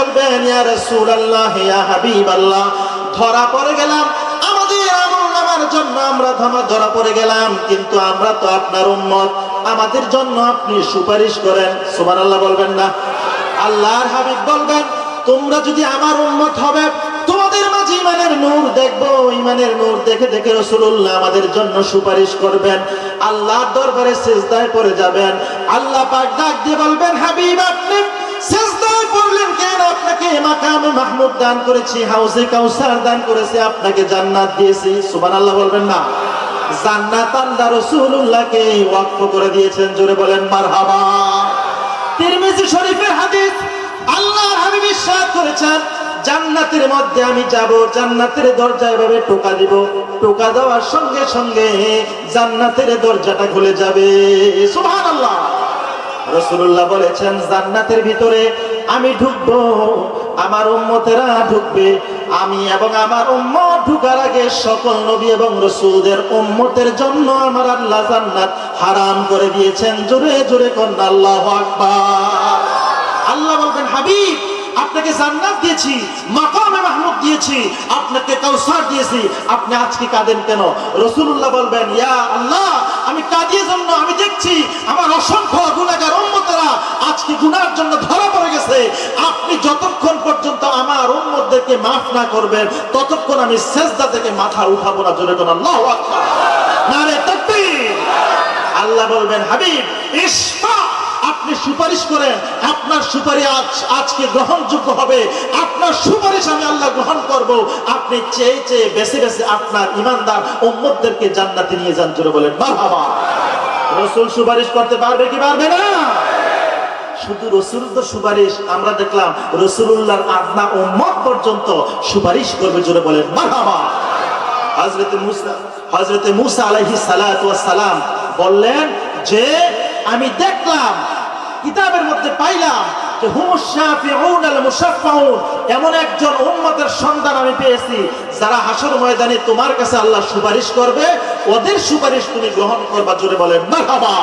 বলবেন, ইয়া রাসূলুল্লাহ, ইয়া হাবিবাল্লাহ। ধরা পড়ে গেলাম। আমাদের আমল জন্য আমরা ধমা ধরা পড়ে গেলাম। কিন্তু আমরা তো আপনার উম্মত। আমাদের জন্য আপনি সুপারিশ করেন। সুবহানাল্লাহ বলবেন না? আল্লাহর হাবিব বলবেন, তোমরা যদি আমার উম্মত হবে, তোমাদের মাঝে ইমানের নূর দেখব। ইমানের নূর দেখে দেখে রসুল্লাহ আমাদের জন্য সুপারিশ করবেন। আল্লাহর দরবারে সেজদায় পড়ে যাবেন। আল্লাহ পাক ডাক দিয়ে বলবেন, হাবিব, আপনি আপনাকে মাকামে মাহমুদ দান করেছি হাউসে কাউসার দান করেছি, আপনাকে জান্নাত দিয়েছি। সুবহানাল্লাহ বলবেন না। জান্নাত আল্লাহ রসুল্লাহকে ওয়াকফ করে দিয়েছেন, জোরে বলেন মারহাবা। তিরমিজি শরীফের হাদিস আল্লাহর হাবিব ইরশাদ করেছেন, জান্নাতের মধ্যে আমি যাব, জান্নাতের দরজা এভাবে টোকা দিব। টোকা দেওয়ার সঙ্গে সঙ্গে জান্নাতের দরজাটা খুলে যাবে। সুবহানাল্লাহ। রসুল্লাহ বলেছেন, জান্নাতের ভিতরে আমি ঢুকবো আমার উম্মতেরা ঢুকবে। আমি এবং আমার উম্মত ঢুকার আগে সকল নবী এবং রসুলদের উম্মতের জন্য আমার আল্লাহ জান্নাত হারাম করে দিয়েছেন। জোরে জোরে কন্যা আল্লাহ আকবার। আল্লাহ বলবেন, হাবিব, আপনাকে জান্নাত দিয়েছি, মাকামে মাহমুদ দিয়েছি, আপনাকে কাউসার দিয়েছি। আপনি আজকে কাঁদেন কেন? রসুল্লাহ বলবেন, ইয়া আল্লাহ, আমি কাঁদিয়ে জন্য আমি দেখছি আমার অসংখ্য আপনি যতক্ষণ পর্যন্ত আমার উম্মতদেরকে মাফ না করবেন, ততক্ষণ আমি সেজদা থেকে মাথা উঠাবো না, জোরে আল্লাহ বলবেন, হাবিব ইসফা আপনি সুপারিশ করেন, আপনার সুপারিশ আজ আজকে গ্রহণযোগ্য হবে। আপনার সুপারিশ আমি আল্লাহ গ্রহণ করব। আপনি চেয়ে চেয়ে বেছে বেছে আপনার ইমানদার উম্মতদেরকে জান্নাতে নিয়ে যান, জোরে বলেন, মারহাবা। রসুল সুপারিশ করতে পারবে কি পারবে না? শুধু রসুল তো সুপারিশ, আমরা দেখলাম রসুল্লাহর আদনা উম্মত পর্যন্ত সুপারিশ করবে জোরে বলেন মুসা মুসা সালাম বললেন যে, আমি দেখলাম, কিতাবের মধ্যে পাইলাম যে হুমুস শাফিউন আল মুশাফফাউন, এমন একজন উম্মতের সন্ধান আমি পেয়েছি, যারা হাসর ময়দানে তোমার কাছে আল্লাহ সুপারিশ করবে, ওদের সুপারিশ তুমি গ্রহণ করবা জোরে বলেন, মারহাবা।